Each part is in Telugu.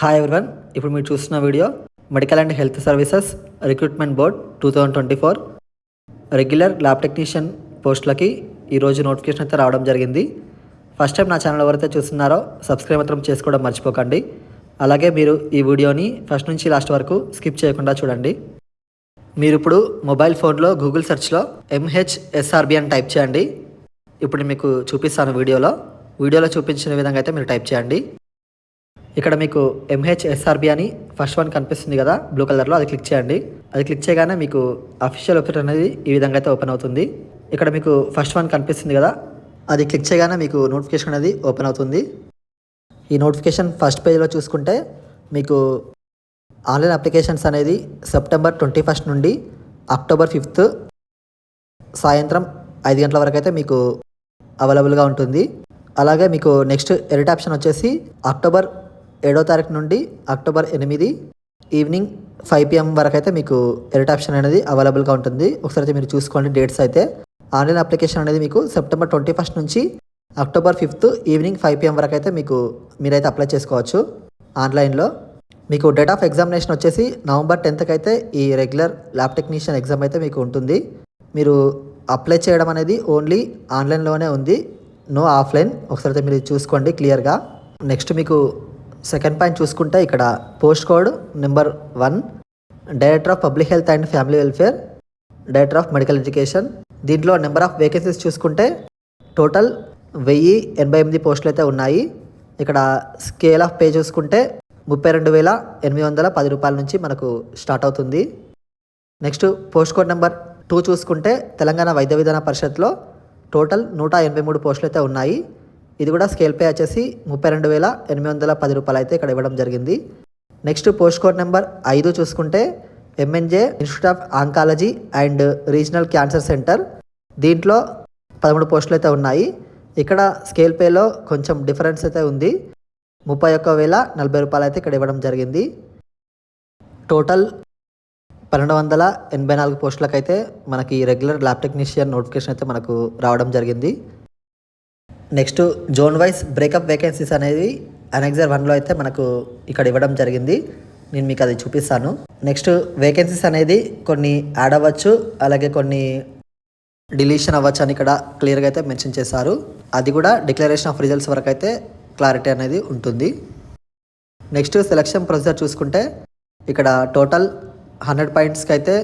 హాయ్ ఎవరివన్ ఇప్పుడు మీరు చూస్తున్న video medical and health services recruitment board two thousand twenty four regular lab technician పోస్టులకి ఈరోజు నోటిఫికేషన్ అయితే రావడం జరిగింది. ఫస్ట్ టైం నా ఛానల్ ఎవరైతే చూస్తున్నారో సబ్స్క్రైబ్ మాత్రం చేసుకోవడం మర్చిపోకండి. అలాగే మీరు ఈ వీడియోని ఫస్ట్ నుంచి లాస్ట్ వరకు స్కిప్ చేయకుండా చూడండి. మీరు ఇప్పుడు మొబైల్ ఫోన్లో గూగుల్ సెర్చ్లో ఎంహెచ్ఎస్ఆర్బి అని టైప్ చేయండి. ఇప్పుడు మీకు చూపిస్తాను వీడియోలో. వీడియోలో చూపించిన విధంగా అయితే మీరు టైప్ చేయండి. ఇక్కడ మీకు ఎంహెచ్ఎస్ఆర్బి అని ఫస్ట్ వన్ కనిపిస్తుంది కదా బ్లూ కలర్లో అది క్లిక్ చేయండి. అది క్లిక్ చేయగానే మీకు అఫీషియల్ వెబ్సైట్ అనేది ఈ విధంగా అయితే ఓపెన్ అవుతుంది. ఇక్కడ మీకు ఫస్ట్ వన్ కనిపిస్తుంది కదా అది క్లిక్ చేయగానే మీకు నోటిఫికేషన్ అనేది ఓపెన్ అవుతుంది. ఈ నోటిఫికేషన్ ఫస్ట్ పేజ్లో చూసుకుంటే మీకు ఆన్లైన్ అప్లికేషన్స్ అనేది సెప్టెంబర్ ట్వంటీ ఫస్ట్ నుండి అక్టోబర్ ఫిఫ్త్ సాయంత్రం ఐదు గంటల వరకు అయితే మీకు అవైలబుల్గా ఉంటుంది. అలాగే మీకు నెక్స్ట్ ఎడిట్ ఆప్షన్ వచ్చేసి అక్టోబర్ ఏడో తారీఖు నుండి అక్టోబర్ ఎనిమిది ఈవినింగ్ ఫైవ్ పిఎం వరకు అయితే మీకు ఎడిట్ ఆప్షన్ అనేది అవైలబుల్గా ఉంటుంది. ఒకసారి అయితే మీరు చూసుకోండి డేట్స్ అయితే. ఆన్లైన్ అప్లికేషన్ అనేది మీకు సెప్టెంబర్ ట్వంటీ ఫస్ట్ నుంచి October fifth evening five PM వరకు అయితే మీకు మీరైతే అప్లై చేసుకోవచ్చు ఆన్లైన్లో. మీకు డేట్ ఆఫ్ ఎగ్జామినేషన్ వచ్చేసి నవంబర్ టెన్త్కి అయితే ఈ రెగ్యులర్ ల్యాబ్ టెక్నీషియన్ ఎగ్జామ్ అయితే మీకు ఉంటుంది. మీరు అప్లై చేయడం అనేది ఓన్లీ ఆన్లైన్లోనే ఉంది. No offline. ఒకసారి అయితే మీరు చూసుకోండి క్లియర్గా. నెక్స్ట్ మీకు సెకండ్ పాయింట్ చూసుకుంటే ఇక్కడ post code number one director of public health and family welfare director of medical education. దీంట్లో నెంబర్ ఆఫ్ వేకెన్సీస్ చూసుకుంటే టోటల్ వెయ్యి ఎనభై ఎనిమిది పోస్టులు అయితే ఉన్నాయి. ఇక్కడ స్కేల్ ఆఫ్ పే చూసుకుంటే ముప్పై రెండు వేల ఎనిమిది వందల పది రూపాయల నుంచి మనకు స్టార్ట్ అవుతుంది. Next post code number two చూసుకుంటే తెలంగాణ వైద్య విధాన పరిషత్లో టోటల్ నూట ఎనభై మూడు పోస్టులు అయితే ఉన్నాయి. ఇది కూడా స్కేల్ పే వచ్చేసి ముప్పై రెండు వేల ఎనిమిది వందల పది రూపాయలు అయితే ఇక్కడ ఇవ్వడం జరిగింది. నెక్స్ట్ పోస్ట్ కోడ్ నెంబర్ ఐదు చూసుకుంటే MNJ institute of oncology and regional cancer centre దీంట్లో పదమూడు పోస్టులు అయితే ఉన్నాయి. ఇక్కడ స్కేల్ పేలో కొంచెం డిఫరెన్స్ అయితే ఉంది. ముప్పై ఒక్క వేల నలభై రూపాయలు అయితే ఇక్కడ ఇవ్వడం జరిగింది. టోటల్ పన్నెండు వందల ఎనభై నాలుగు పోస్టులకైతే మనకి రెగ్యులర్ ల్యాబ్ టెక్నీషియన్ నోటిఫికేషన్ అయితే మనకు రావడం జరిగింది. Next zone wise breakup vacancies అనేది అనెక్సర్ వన్లో అయితే మనకు ఇక్కడ ఇవ్వడం జరిగింది. నేను మీకు అది చూపిస్తాను. నెక్స్ట్ వేకెన్సీస్ అనేది కొన్ని యాడ్ అవ్వచ్చు అలాగే కొన్ని డిలీషన్ అవ్వచ్చు అని ఇక్కడ క్లియర్గా అయితే మెన్షన్ చేశారు. అది కూడా డిక్లరేషన్ ఆఫ్ రిజల్ట్స్ వరకు అయితే క్లారిటీ అనేది ఉంటుంది. నెక్స్ట్ సెలక్షన్ ప్రొసీజర్ చూసుకుంటే ఇక్కడ టోటల్ హండ్రెడ్ పాయింట్స్కి అయితే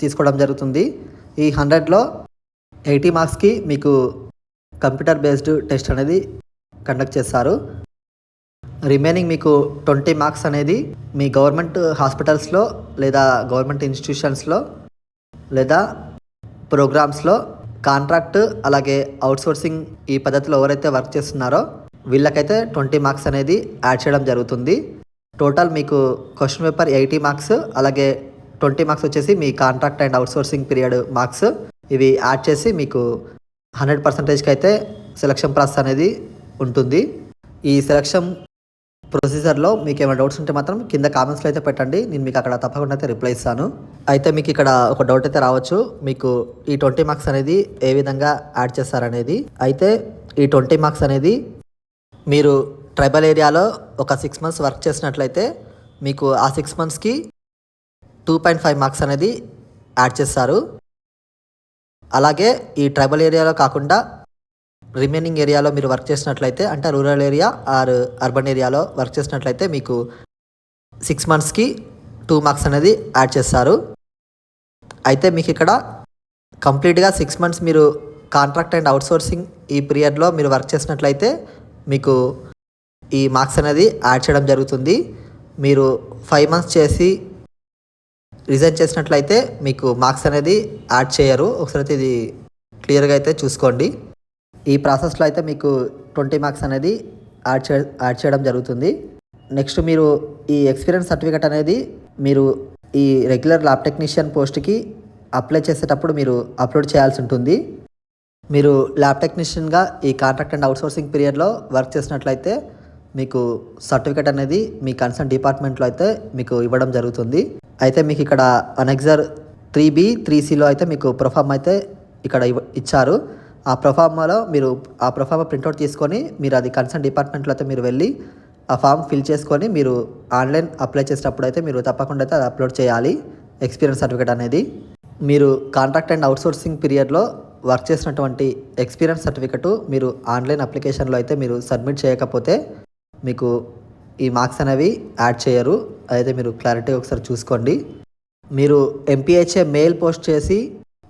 తీసుకోవడం జరుగుతుంది. ఈ హండ్రెడ్లో ఎయిటీ మార్క్స్కి మీకు కంప్యూటర్ బేస్డ్ టెస్ట్ అనేది కండక్ట్ చేస్తారు. రిమైనింగ్ మీకు ట్వంటీ మార్క్స్ అనేది మీ గవర్నమెంట్ హాస్పిటల్స్లో లేదా గవర్నమెంట్ ఇన్స్టిట్యూషన్స్లో లేదా ప్రోగ్రామ్స్లో కాంట్రాక్ట్ అలాగే అవుట్సోర్సింగ్ ఈ పద్ధతిలో ఎవరైతే వర్క్ చేస్తున్నారో వీళ్ళకైతే ట్వంటీ మార్క్స్ అనేది యాడ్ చేయడం జరుగుతుంది. టోటల్ మీకు క్వశ్చన్ పేపర్ ఎయిటీ మార్క్స్ అలాగే ట్వంటీ మార్క్స్ వచ్చేసి మీ contract and outsourcing period marks ఇవి యాడ్ చేసి మీకు హండ్రెడ్ పర్సెంటేజ్కి అయితే సెలక్షన్ ప్రాసెస్ అనేది ఉంటుంది. ఈ సెలక్షన్ ప్రొసీజర్లో మీకు ఏమైనా డౌట్స్ ఉంటే మాత్రం కింద కామెంట్స్లో అయితే పెట్టండి. నేను మీకు అక్కడ తప్పకుండా అయితే రిప్లై ఇస్తాను. అయితే మీకు ఇక్కడ ఒక డౌట్ అయితే రావచ్చు. మీకు ఈ ట్వంటీ మార్క్స్ అనేది ఏ విధంగా యాడ్ చేస్తారనేది. అయితే ఈ ట్వంటీ మార్క్స్ అనేది మీరు ట్రైబల్ ఏరియాలో ఒక సిక్స్ మంత్స్ వర్క్ చేసినట్లయితే మీకు ఆ సిక్స్ మంత్స్కి టూ పాయింట్ ఫైవ్ మార్క్స్ అనేది యాడ్ చేస్తారు. అలాగే ఈ ట్రైబల్ ఏరియాలో కాకుండా రిమైనింగ్ ఏరియాలో మీరు వర్క్ చేసినట్లయితే అంటే రూరల్ ఏరియా ఆర్ అర్బన్ ఏరియాలో వర్క్ చేసినట్లయితే మీకు సిక్స్ మంత్స్కి టూ మార్క్స్ అనేది యాడ్ చేస్తారు. అయితే మీకు ఇక్కడ కంప్లీట్గా సిక్స్ మంత్స్ మీరు కాంట్రాక్ట్ అండ్ అవుట్సోర్సింగ్ ఈ పీరియడ్లో మీరు వర్క్ చేసినట్లయితే మీకు ఈ మార్క్స్ అనేది యాడ్ చేయడం జరుగుతుంది. మీరు ఫైవ్ మంత్స్ చేసి రిజైన్ చేసినట్లయితే మీకు మార్క్స్ అనేది యాడ్ చేయరు. ఒకసారి అయితే ఇది క్లియర్గా అయితే చూసుకోండి. ఈ ప్రాసెస్లో అయితే మీకు ట్వంటీ మార్క్స్ అనేది యాడ్ చే యాడ్ చేయడం జరుగుతుంది. నెక్స్ట్ మీరు ఈ ఎక్స్పీరియన్స్ సర్టిఫికేట్ అనేది మీరు ఈ రెగ్యులర్ ల్యాబ్ టెక్నీషియన్ పోస్ట్కి అప్లై చేసేటప్పుడు మీరు అప్లోడ్ చేయాల్సి ఉంటుంది. మీరు ల్యాబ్ టెక్నీషియన్గా ఈ కాంట్రాక్ట్ అండ్ అవుట్సోర్సింగ్ పీరియడ్లో వర్క్ చేసినట్లయితే మీకు సర్టిఫికేట్ అనేది మీ కన్సర్న్ డిపార్ట్మెంట్లో అయితే మీకు ఇవ్వడం జరుగుతుంది. అయితే మీకు ఇక్కడ అనెక్సర్ త్రీ బి త్రీ సిలో అయితే మీకు ప్రొఫామ్ అయితే ఇక్కడ ఇవ్వ ఇచ్చారు. ఆ ప్రొఫార్మాలో మీరు ఆ ప్రొఫార్మా ప్రింట్అవుట్ తీసుకొని మీరు అది కన్సర్న్ డిపార్ట్మెంట్లో అయితే మీరు వెళ్ళి ఆ ఫామ్ ఫిల్ చేసుకొని మీరు ఆన్లైన్ అప్లై చేసేటప్పుడు అయితే మీరు తప్పకుండా అయితే అది అప్లోడ్ చేయాలి ఎక్స్పీరియన్స్ సర్టిఫికేట్ అనేది. మీరు కాంట్రాక్ట్ అండ్ అవుట్సోర్సింగ్ పీరియడ్లో వర్క్ చేసినటువంటి ఎక్స్పీరియన్స్ సర్టిఫికెట్ మీరు ఆన్లైన్ అప్లికేషన్లో అయితే మీరు సబ్మిట్ చేయకపోతే మీకు ఈ మార్క్స్ అనేవి యాడ్ చేయరు. అయితే మీరు క్లారిటీ ఒకసారి చూసుకోండి. మీరు ఎంపీహెచ్ఏ మెయిల్ పోస్ట్ చేసి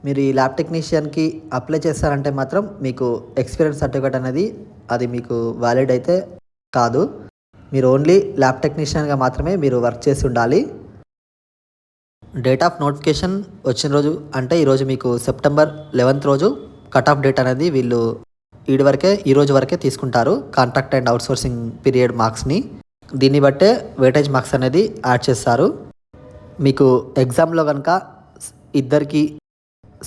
మీరు ఈ ల్యాబ్ టెక్నీషియన్కి అప్లై చేస్తారంటే మాత్రం మీకు ఎక్స్పీరియన్స్ సర్టిఫికేట్ అనేది అది మీకు వ్యాలిడ్ అయితే కాదు. మీరు ఓన్లీ ల్యాబ్ టెక్నీషియన్గా మాత్రమే మీరు వర్క్ చేసి ఉండాలి. డేట్ ఆఫ్ నోటిఫికేషన్ వచ్చిన రోజు అంటే ఈరోజు మీకు సెప్టెంబర్ లెవెన్త్ రోజు కట్ ఆఫ్ డేట్ అనేది వీళ్ళు ఈడి వరకే ఈ రోజు వరకే తీసుకుంటారు కాంట్రాక్ట్ అండ్ అవుట్సోర్సింగ్ పీరియడ్ మార్క్స్ని. దీన్ని బట్టే వెయిటేజ్ మార్క్స్ అనేది యాడ్ చేస్తారు. మీకు ఎగ్జామ్లో కనుక ఇద్దరికి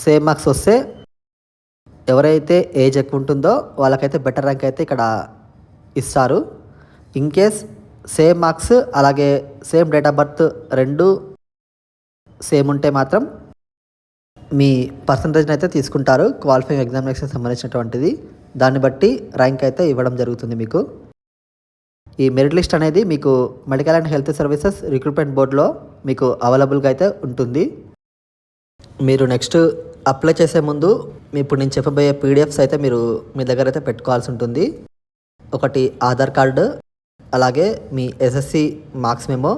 సేమ్ మార్క్స్ వస్తే ఎవరైతే ఏజ్ ఎక్కువ ఉంటుందో వాళ్ళకైతే బెటర్ ర్యాంక్ అయితే ఇక్కడ ఇస్తారు. ఇన్ కేస్ సేమ్ మార్క్స్ అలాగే సేమ్ డేట్ ఆఫ్ బర్త్ రెండు సేమ్ ఉంటే మాత్రం మీ పర్సంటేజ్ని అయితే తీసుకుంటారు. క్వాలిఫైయింగ్ ఎగ్జామినేషన్ సంబంధించినటువంటిది. దాన్ని బట్టి ర్యాంక్ అయితే ఇవ్వడం జరుగుతుంది మీకు. ఈ మెరిట్ లిస్ట్ అనేది మీకు medical and health services recruitment బోర్డులో మీకు అవైలబుల్గా అయితే ఉంటుంది. మీరు నెక్స్ట్ అప్లై చేసే ముందు ఇప్పుడు నేను చెప్పబోయే పీడిఎఫ్స్ అయితే మీరు మీ దగ్గర అయితే పెట్టుకోవాల్సి ఉంటుంది. ఒకటి ఆధార్ కార్డు అలాగే మీ ఎస్ఎస్సి మార్క్స్ మెమో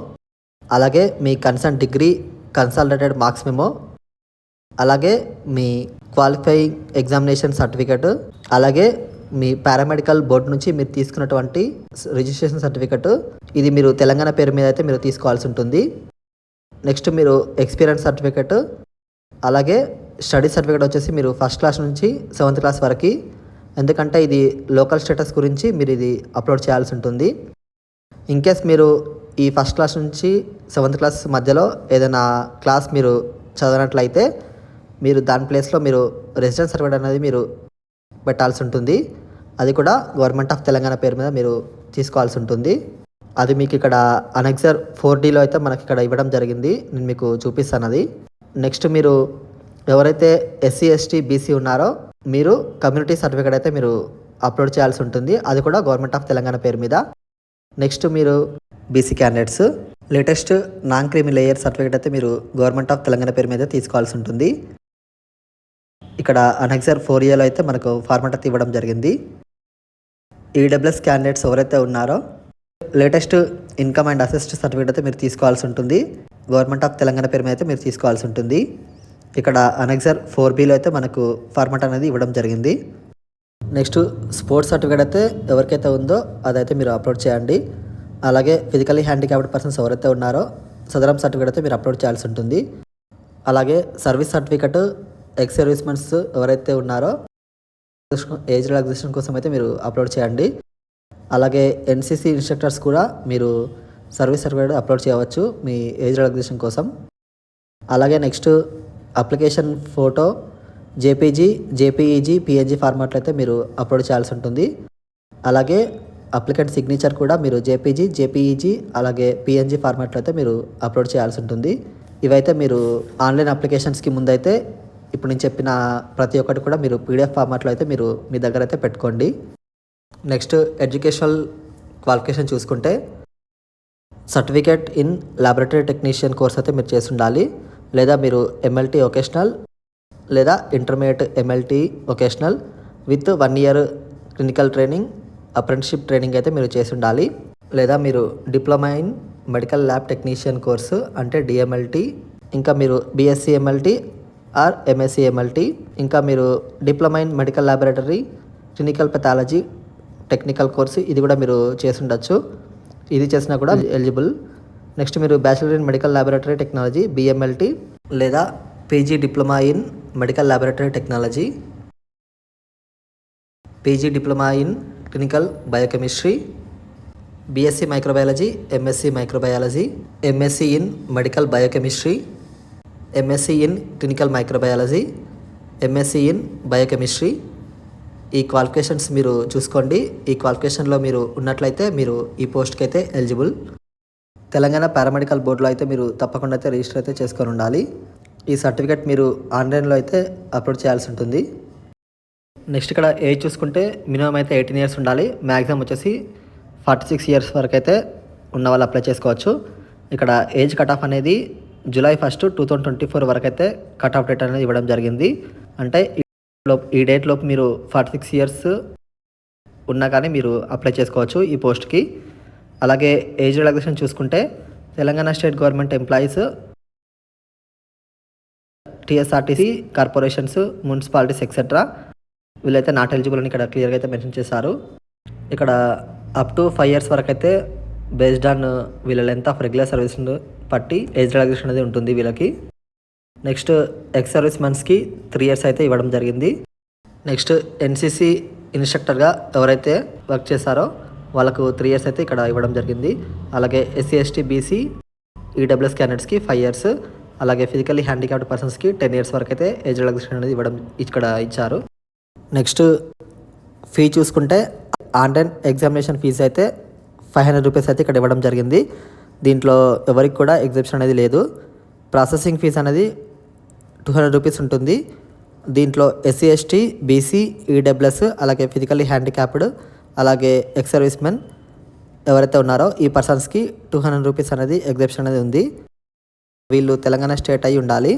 అలాగే మీ concern degree consolidated marks memo అలాగే మీ క్వాలిఫైయింగ్ ఎగ్జామినేషన్ సర్టిఫికెట్ అలాగే మీ పారామెడికల్ బోర్డు నుంచి మీరు తీసుకున్నటువంటి రిజిస్ట్రేషన్ సర్టిఫికెట్ ఇది మీరు తెలంగాణ పేరు మీద అయితే మీరు తీసుకోవాల్సి ఉంటుంది. నెక్స్ట్ మీరు ఎక్స్పీరియన్స్ సర్టిఫికెట్ అలాగే స్టడీ సర్టిఫికేట్ వచ్చేసి మీరు ఫస్ట్ క్లాస్ నుంచి సెవెంత్ క్లాస్ వరకు ఎందుకంటే ఇది లోకల్ స్టేటస్ గురించి మీరు ఇది అప్లోడ్ చేయాల్సి ఉంటుంది. ఇన్ కేస్ మీరు ఈ ఫస్ట్ క్లాస్ నుంచి సెవెంత్ క్లాస్ మధ్యలో ఏదైనా క్లాస్ మీరు చదివినట్లయితే మీరు దాని ప్లేస్లో మీరు రెసిడెన్స్ సర్టిఫికేట్ అనేది మీరు పెట్టాల్సి ఉంటుంది. అది కూడా గవర్నమెంట్ ఆఫ్ తెలంగాణ పేరు మీద మీరు తీసుకోవాల్సి ఉంటుంది. అది మీకు ఇక్కడ అనెక్సర్ ఫోర్ డీలో అయితే మనకి ఇక్కడ ఇవ్వడం జరిగింది. నేను మీకు చూపిస్తాను అది. నెక్స్ట్ మీరు ఎవరైతే ఎస్సీ ఎస్టీ బీసీ ఉన్నారో మీరు కమ్యూనిటీ సర్టిఫికేట్ అయితే మీరు అప్లోడ్ చేయాల్సి ఉంటుంది. అది కూడా గవర్నమెంట్ ఆఫ్ తెలంగాణ పేరు మీద. నెక్స్ట్ మీరు BC candidates latest non creamy layer certificate అయితే మీరు గవర్నమెంట్ ఆఫ్ తెలంగాణ పేరు మీద తీసుకోవాల్సి ఉంటుంది. ఇక్కడ అనెక్సర్ ఫోర్ ఇయర్లో అయితే మనకు ఫార్మాట్ అయితే ఇవ్వడం జరిగింది. ఈడబ్ల్యూఎస్ క్యాండిడేట్స్ ఎవరైతే ఉన్నారో latest income and asset certificate అయితే మీరు తీసుకోవాల్సి ఉంటుంది. గవర్నమెంట్ ఆఫ్ తెలంగాణ పేరు మీద అయితే మీరు తీసుకోవాల్సి ఉంటుంది. ఇక్కడ అనెక్సర్ ఫోర్ బీలో అయితే మనకు ఫార్మాట్ అనేది ఇవ్వడం జరిగింది. నెక్స్ట్ స్పోర్ట్స్ సర్టిఫికేట్ అయితే ఎవరికైతే ఉందో అదైతే మీరు అప్లోడ్ చేయండి. అలాగే ఫిజికలీ హ్యాండిక్యాప్డ్ పర్సన్స్ ఎవరైతే ఉన్నారో సదరం సర్టిఫికేట్ అయితే మీరు అప్లోడ్ చేయాల్సి ఉంటుంది. అలాగే సర్వీస్ సర్టిఫికెట్ ఎక్స్ సర్వీస్మెన్స్ ఎవరైతే ఉన్నారో ఏజ్ రిలాక్సేషన్ కోసం అయితే మీరు అప్లోడ్ చేయండి. అలాగే ఎన్సీసీ ఇన్స్ట్రక్టర్స్ కూడా మీరు సర్వీస్ సర్టిఫికేట్ అప్లోడ్ చేయవచ్చు మీ ఏజ్ రిలాక్సేషన్ కోసం. అలాగే next application photo JPG JPEG PNG ఫార్మాట్లో అయితే మీరు అప్లోడ్ చేయాల్సి ఉంటుంది. అలాగే అప్లికెంట్ సిగ్నేచర్ కూడా మీరు జేపీజీ జేపీఈజీ అలాగే పిఎన్జీ ఫార్మాట్లో అయితే మీరు అప్లోడ్ చేయాల్సి ఉంటుంది. ఇవైతే మీరు ఆన్లైన్ అప్లికేషన్స్కి ముందైతే ఇప్పుడు నేను చెప్పిన ప్రతి ఒక్కటి కూడా మీరు పీడిఎఫ్ ఫార్మాట్లో అయితే మీరు మీ దగ్గర అయితే పెట్టుకోండి. నెక్స్ట్ ఎడ్యుకేషనల్ క్వాలిఫికేషన్ చూసుకుంటే certificate in laboratory technician course అయితే మీరు చేసి ఉండాలి. లేదా మీరు ఎంఎల్టీ ఒకేషనల్ లేదా intermediate MLT vocational with one year clinical training apprenticeship training అయితే మీరు చేసి ఉండాలి. లేదా మీరు diploma in medical lab technician course అంటే డిఎంఎల్టీ ఇంకా మీరు BSc MLT or MSc MLT ఇంకా మీరు diploma in medical laboratory clinical pathology technical course ఇది కూడా మీరు చేసుండొచ్చు ఇది చేసినా కూడా ఎలిజిబుల్. నెక్స్ట్ మీరు bachelor in medical laboratory technology BMLT లేదా PG diploma in medical laboratory technology. PG diploma in clinical biochemistry BSc microbiology MSc microbiology MSc in medical biochemistry MSc in clinical microbiology MSc in biochemistry ఈ క్వాలిఫికేషన్స్ మీరు చూసుకోండి. ఈ క్వాలిఫికేషన్లో మీరు ఉన్నట్లయితే మీరు ఈ పోస్ట్కి అయితే ఎలిజిబుల్ తెలంగాణ పారామెడికల్ బోర్డులో అయితే మీరు తప్పకుండా అయితే రిజిస్టర్ అయితే చేసుకొని ఉండాలి. ఈ సర్టిఫికేట్ మీరు ఆన్లైన్లో అయితే అప్లోడ్ చేయాల్సి ఉంటుంది. నెక్స్ట్ ఇక్కడ ఏజ్ చూసుకుంటే మినిమం అయితే ఎయిటీన్ ఇయర్స్ ఉండాలి. మ్యాక్సిమం వచ్చేసి ఫార్టీ సిక్స్ ఇయర్స్ వరకు అయితే ఉన్న వాళ్ళు అప్లై చేసుకోవచ్చు. ఇక్కడ ఏజ్ కట్ ఆఫ్ అనేది July first two thousand twenty four వరకు అయితే కట్ ఆఫ్ డేట్ అనేది ఇవ్వడం జరిగింది. అంటే ఈ డేట్ లోపు మీరు ఫార్టీ సిక్స్ ఇయర్స్ ఉన్నా కానీ మీరు అప్లై చేసుకోవచ్చు ఈ పోస్ట్కి అలాగే ఏజ్ రిలాక్సేషన్ చూసుకుంటే Telangana state government employees TSRTC corporations municipalities etcetera వీళ్ళైతే నాట్ ఎలిజిబుల్ అని ఇక్కడ క్లియర్గా అయితే మెన్షన్ చేశారు. ఇక్కడ అప్ టు ఫైవ్ ఇయర్స్ వరకు అయితే బేస్డ్ ఆన్ వీళ్ళ లెంత్ ఆఫ్ రెగ్యులర్ సర్వీస్ పట్టి ఏజ్ రిలాక్సేషన్ అనేది ఉంటుంది వీళ్ళకి. నెక్స్ట్ ఎక్స్ సర్వీస్ మెన్స్కి త్రీ ఇయర్స్ అయితే ఇవ్వడం జరిగింది. నెక్స్ట్ ఎన్సీసీ ఇన్స్ట్రక్టర్గా ఎవరైతే వర్క్ చేశారో వాళ్ళకు త్రీ ఇయర్స్ అయితే ఇక్కడ ఇవ్వడం జరిగింది. అలాగే ఎస్సీ ఎస్టీ బీసీ ఈడబ్ల్యూఎస్ క్యాండిడేట్స్కి ఫైవ్ ఇయర్స్ అలాగే ఫిజికల్లీ హ్యాండిక్యాప్డ్ పర్సన్స్కి టెన్ ఇయర్స్ వరకు అయితే ఏజ్ రిలాక్సేషన్ అనేది ఇవ్వడం ఇక్కడ ఇచ్చారు. నెక్స్ట్ ఫీ చూసుకుంటే ఆన్లైన్ ఎగ్జామినేషన్ ఫీజు అయితే ఫైవ్ హండ్రెడ్ రూపీస్ అయితే ఇక్కడ ఇవ్వడం జరిగింది. దీంట్లో ఎవరికి కూడా ఎగ్జిబిషన్ అనేది లేదు. ప్రాసెసింగ్ ఫీజు అనేది టూ హండ్రెడ్ రూపీస్ ఉంటుంది. దీంట్లో ఎస్సీ ఎస్టీ బీసీ ఈడబ్ల్యూఎస్ అలాగే ఫిజికల్లీ హ్యాండిక్యాప్డ్ అలాగే ఎక్స్ సర్వీస్ మెన్ ఎవరైతే ఉన్నారో ఈ పర్సన్స్కి టూ హండ్రెడ్ రూపీస్ అనేది ఎగ్జిబిషన్ అనేది ఉంది. వీళ్ళు తెలంగాణ స్టేట్ అయి ఉండాలి.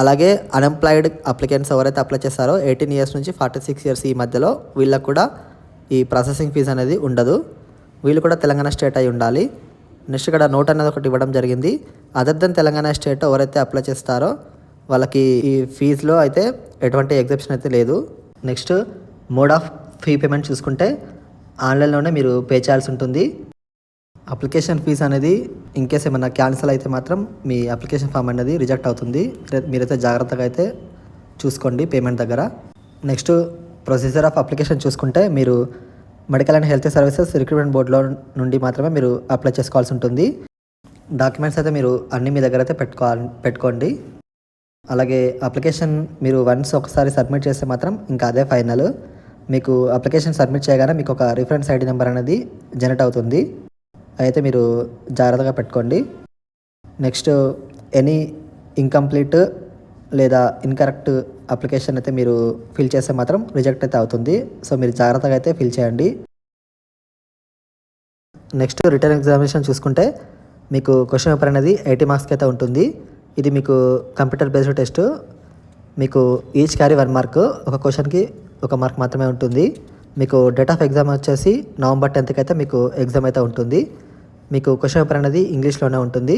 అలాగే అన్ఎంప్లాయిడ్ అప్లికెంట్స్ ఎవరైతే అప్లై చేస్తారో ఎయిటీన్ ఇయర్స్ నుంచి ఫార్టీ సిక్స్ ఇయర్స్ ఈ మధ్యలో వీళ్ళకు కూడా ఈ ప్రాసెసింగ్ ఫీజు అనేది ఉండదు. వీళ్ళు కూడా తెలంగాణ స్టేట్ అయి ఉండాలి. నెక్స్ట్ ఇక్కడ నోట్ అనేది ఒకటి ఇవ్వడం జరిగింది. అదర్ దెన్ తెలంగాణ స్టేట్ ఎవరైతే అప్లై చేస్తారో వాళ్ళకి ఈ ఫీజులో అయితే ఎటువంటి ఎగ్జిబిషన్ అయితే లేదు. Next mode of fee payment చూసుకుంటే ఆన్లైన్లోనే మీరు పే చేయాల్సి ఉంటుంది. అప్లికేషన్ ఫీజ్ అనేది ఇన్కేస్ ఏమైనా క్యాన్సిల్ అయితే మాత్రం మీ అప్లికేషన్ ఫామ్ అనేది రిజెక్ట్ అవుతుంది. మీరైతే జాగ్రత్తగా అయితే చూసుకోండి పేమెంట్ దగ్గర. నెక్స్ట్ ప్రొసీజర్ ఆఫ్ అప్లికేషన్ చూసుకుంటే మీరు medical and health services recruitment బోర్డులో నుండి మాత్రమే మీరు అప్లై చేసుకోవాల్సి ఉంటుంది. డాక్యుమెంట్స్ అయితే మీరు అన్నీ మీ దగ్గర అయితే పెట్టుకోవాలి పెట్టుకోండి. అలాగే అప్లికేషన్ మీరు వన్స్ ఒకసారి సబ్మిట్ చేస్తే మాత్రం ఇంకా అదే ఫైనల్. మీకు అప్లికేషన్ సబ్మిట్ చేయగానే మీకు ఒక రిఫరెన్స్ ఐడి నెంబర్ అనేది జనరేట్ అవుతుంది. అయితే మీరు జాగ్రత్తగా పెట్టుకోండి. నెక్స్ట్ ఎనీ ఇన్కంప్లీట్ లేదా ఇన్కరెక్ట్ అప్లికేషన్ అయితే మీరు ఫిల్ చేస్తే మాత్రం రిజెక్ట్ అయితే అవుతుంది. సో మీరు జాగ్రత్తగా అయితే ఫిల్ చేయండి. నెక్స్ట్ రిటర్న్ ఎగ్జామినేషన్ చూసుకుంటే మీకు క్వశ్చన్ పేపర్ అనేది ఎయిటీ మార్క్స్కి అయితే ఉంటుంది. ఇది మీకు కంప్యూటర్ బేస్డ్ టెస్ట్. మీకు ఈచ్ క్యారీ వన్ మార్క్ ఒక క్వశ్చన్కి ఒక మార్క్ మాత్రమే ఉంటుంది. మీకు డేట్ ఆఫ్ ఎగ్జామ్ వచ్చేసి నవంబర్ టెన్త్కి అయితే మీకు ఎగ్జామ్ అయితే ఉంటుంది. మీకు క్వశ్చన్ పేపర్ అనేది ఇంగ్లీష్లోనే ఉంటుంది.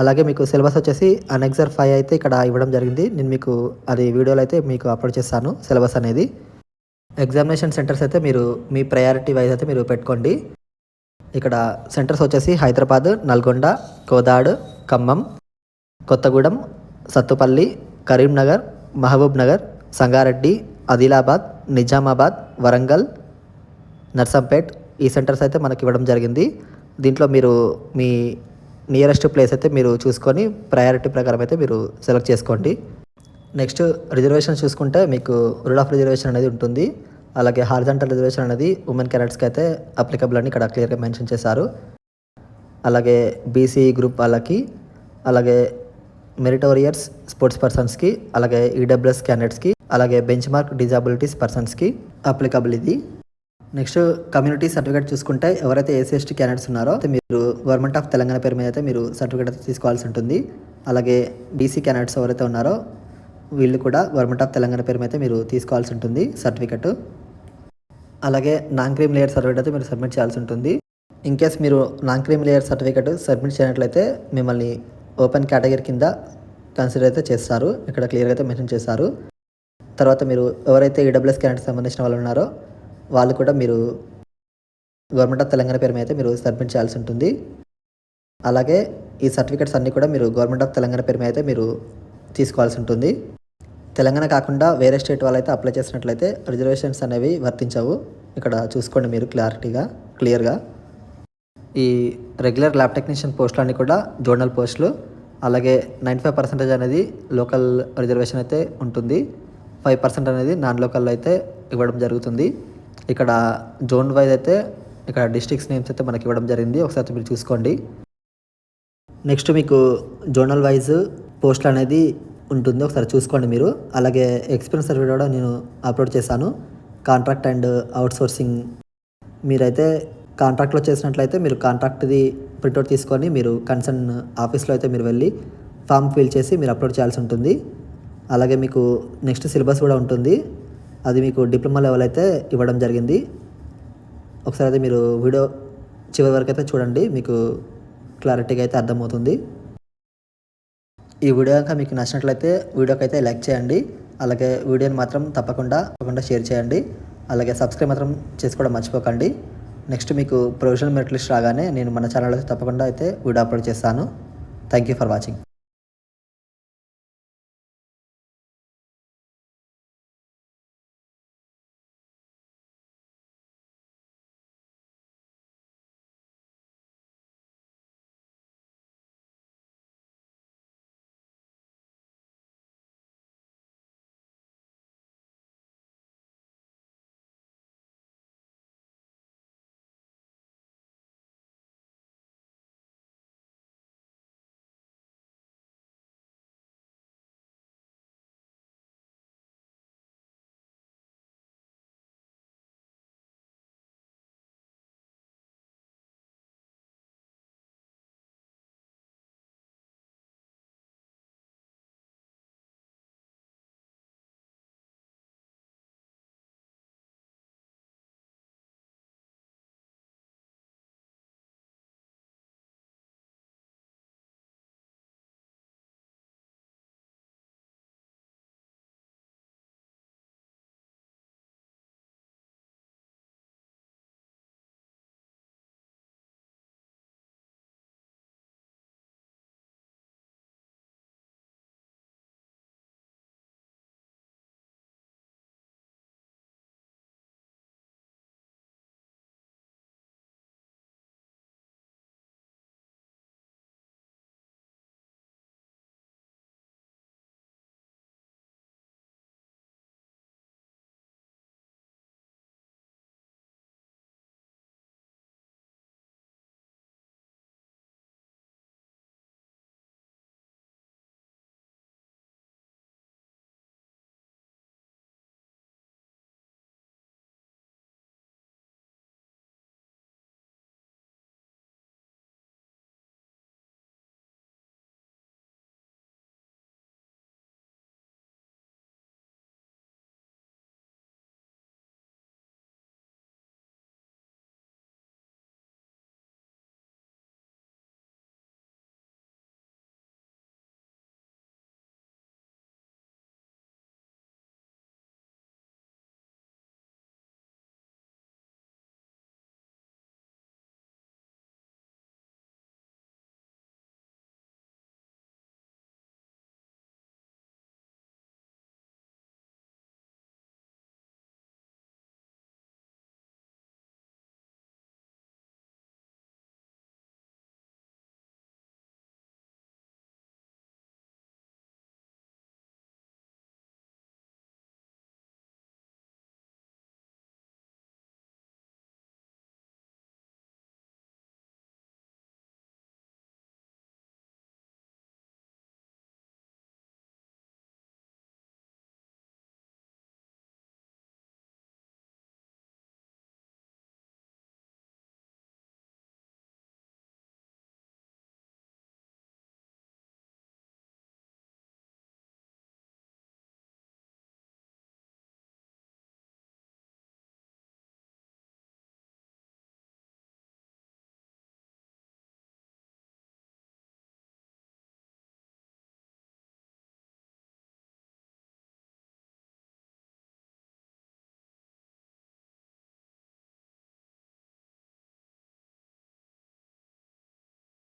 అలాగే మీకు సిలబస్ వచ్చేసి అనెక్సర్ ఫైవ్ అయితే ఇక్కడ ఇవ్వడం జరిగింది. నేను మీకు అది వీడియోలో అయితే మీకు అప్లోడ్ చేస్తాను సిలబస్ అనేది. ఎగ్జామినేషన్ సెంటర్స్ అయితే మీరు మీ ప్రయారిటీ వైజ్ అయితే మీరు పెట్టుకోండి. ఇక్కడ సెంటర్స్ వచ్చేసి హైదరాబాద్ నల్గొండ కోదాడ్ ఖమ్మం కొత్తగూడెం సత్తుపల్లి కరీంనగర్ మహబూబ్ నగర్ సంగారెడ్డి ఆదిలాబాద్ నిజామాబాద్ వరంగల్ నర్సంపేట్ ఈ సెంటర్స్ అయితే మనకి ఇవ్వడం జరిగింది. దీంట్లో మీరు మీ నియరెస్ట్ ప్లేస్ అయితే మీరు చూసుకొని ప్రయారిటీ ప్రకారం అయితే మీరు సెలెక్ట్ చేసుకోండి. నెక్స్ట్ రిజర్వేషన్ చూసుకుంటే మీకు రూల్ ఆఫ్ రిజర్వేషన్ అనేది ఉంటుంది. అలాగే హారిజంటల్ రిజర్వేషన్ అనేది ఉమెన్ క్యారెట్స్కి అయితే అప్లికబుల్ అని ఇక్కడ క్లియర్గా మెన్షన్ చేశారు. అలాగే బీసీ గ్రూప్ వాళ్ళకి అలాగే మెరిటోరియర్స్ స్పోర్ట్స్ పర్సన్స్కి అలాగే ఈడబ్ల్యూఎస్ క్యాండిడేట్స్కి అలాగే బెంచ్ మార్క్ డిజాబిలిటీస్ పర్సన్స్కి అప్లికబుల్ ఇది. నెక్స్ట్ కమ్యూనిటీ సర్టిఫికేట్ చూసుకుంటే ఎవరైతే ఏసీ ఎస్టీ క్యాండిడేట్స్ ఉన్నారో అయితే మీరు గవర్నమెంట్ ఆఫ్ తెలంగాణ పేరు మీద అయితే మీరు సర్టిఫికేట్ అయితే తీసుకోవాల్సి ఉంటుంది. అలాగే బీసీ క్యాండిడేట్స్ ఎవరైతే ఉన్నారో వీళ్ళు కూడా గవర్నమెంట్ ఆఫ్ తెలంగాణ పేరు మీద అయితే మీరు తీసుకోవాల్సి ఉంటుంది సర్టిఫికెట్. అలాగే నాన్ క్రీమ్ లేయర్ సర్టిఫికేట్ అయితే మీరు సబ్మిట్ చేయాల్సి ఉంటుంది. ఇన్ కేస్ మీరు non cream layer certificate submit చేయనట్లయితే మిమ్మల్ని ఓపెన్ కేటగిరీ కింద కన్సిడర్ అయితే చేస్తారు. ఇక్కడ క్లియర్గా అయితే మెన్షన్ చేస్తారు తర్వాత మీరు ఎవరైతే ఈడబ్ల్యూఎస్ క్యాండిడేట్ సంబంధించిన వాళ్ళు ఉన్నారో వాళ్ళు కూడా మీరు గవర్నమెంట్ ఆఫ్ తెలంగాణ పేరు మీద అయితే మీరు సబ్మిట్ చేయాల్సి ఉంటుంది. అలాగే ఈ సర్టిఫికేట్స్ అన్నీ కూడా మీరు గవర్నమెంట్ ఆఫ్ తెలంగాణ పేరు మీద అయితే మీరు తీసుకోవాల్సి ఉంటుంది. తెలంగాణ కాకుండా వేరే స్టేట్ వాళ్ళైతే అప్లై చేసినట్లయితే రిజర్వేషన్స్ అనేవి వర్తించవు. ఇక్కడ చూసుకోండి మీరు క్లారిటీగా క్లియర్గా. ఈ రెగ్యులర్ ల్యాబ్ టెక్నీషియన్ పోస్టులు అన్నీ కూడా జోనల్ పోస్టులు. అలాగే నైంటీ ఫైవ్ పర్సెంటేజ్ అనేది లోకల్ రిజర్వేషన్ అయితే ఉంటుంది. ఫైవ్ పర్సెంట్ అనేది నాన్ లోకల్ అయితే ఇవ్వడం జరుగుతుంది. ఇక్కడ జోన్ వైజ్ అయితే ఇక్కడ డిస్ట్రిక్ట్స్ నేమ్స్ అయితే మనకి ఇవ్వడం జరిగింది. ఒకసారి మీరు చూసుకోండి. నెక్స్ట్ మీకు జోనల్ వైజ్ పోస్టులు అనేది ఉంటుంది. ఒకసారి చూసుకోండి మీరు. అలాగే ఎక్స్పీరియన్స్ సర్వే కూడా నేను అప్లోడ్ చేశాను. కాంట్రాక్ట్ అండ్ అవుట్సోర్సింగ్ మీరైతే కాంట్రాక్ట్లో చేసినట్లయితే మీరు కాంట్రాక్ట్ది ప్రింట్అవుట్ తీసుకొని మీరు కన్సర్న్ ఆఫీస్లో అయితే మీరు వెళ్ళి ఫామ్ ఫిల్ చేసి మీరు అప్లోడ్ చేయాల్సి ఉంటుంది. అలాగే మీకు నెక్స్ట్ సిలబస్ కూడా ఉంటుంది. అది మీకు డిప్లొమా లెవెల్ అయితే ఇవ్వడం జరిగింది. ఒకసారి అయితే మీరు వీడియో చివరి వరకు అయితే చూడండి మీకు క్లారిటీగా అయితే అర్థమవుతుంది. ఈ వీడియో కనుక మీకు నచ్చినట్లయితే వీడియోకి అయితే లైక్ చేయండి అలాగే వీడియోని మాత్రం తప్పకుండా తప్పకుండా షేర్ చేయండి అలాగే సబ్స్క్రైబ్ మాత్రం చేసుకోవడం మర్చిపోకండి. నెక్స్ట్ మీకు ప్రొవిజనల్ మెరిట్ లిస్ట్ రాగానే నేను మన ఛానల్లో తప్పకుండా అయితే వీడియో అప్లోడ్ చేస్తాను. Thank you for watching.